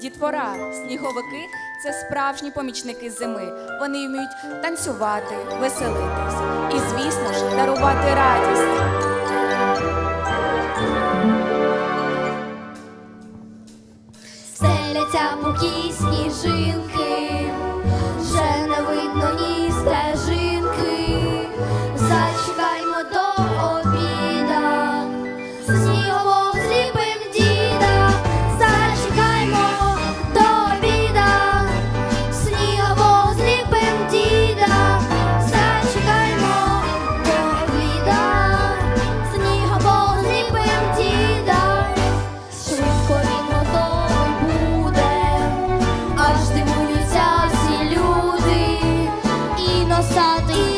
Дітвора, сніговики це справжні помічники зими. Вони вміють танцювати, веселитись і, звісно ж, дарувати радість. Стеляться пухі сніжинки, вже не видно ні. i'll Father.